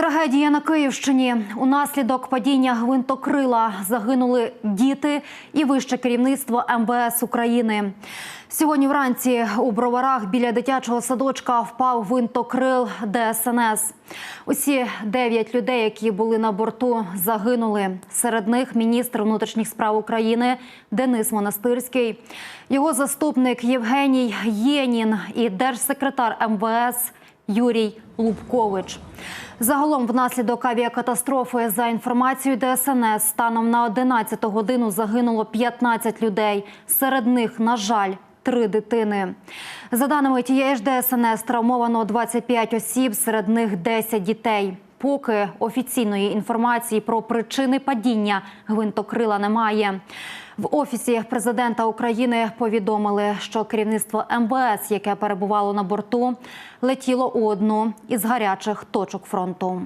Трагедія на Київщині. Унаслідок падіння гвинтокрила загинули діти і вище керівництво МВС України. Сьогодні вранці у броварах біля дитячого садочка впав гвинтокрил ДСНС. Усі дев'ять людей, які були на борту, загинули. Серед них міністр внутрішніх справ України Денис Монастирський, його заступник Євгеній Єнін і держсекретар МВС Юрій Лубкович. Загалом, внаслідок авіакатастрофи, за інформацією ДСНС, станом на 11 годину загинуло 15 людей. Серед них, на жаль, три дитини. За даними тієї ж ДСНС, травмовано 25 осіб, серед них 10 дітей. Поки офіційної інформації про причини падіння гвинтокрила немає. В офісі президента України повідомили, що керівництво МВС, яке перебувало на борту, летіло у одну із гарячих точок фронту.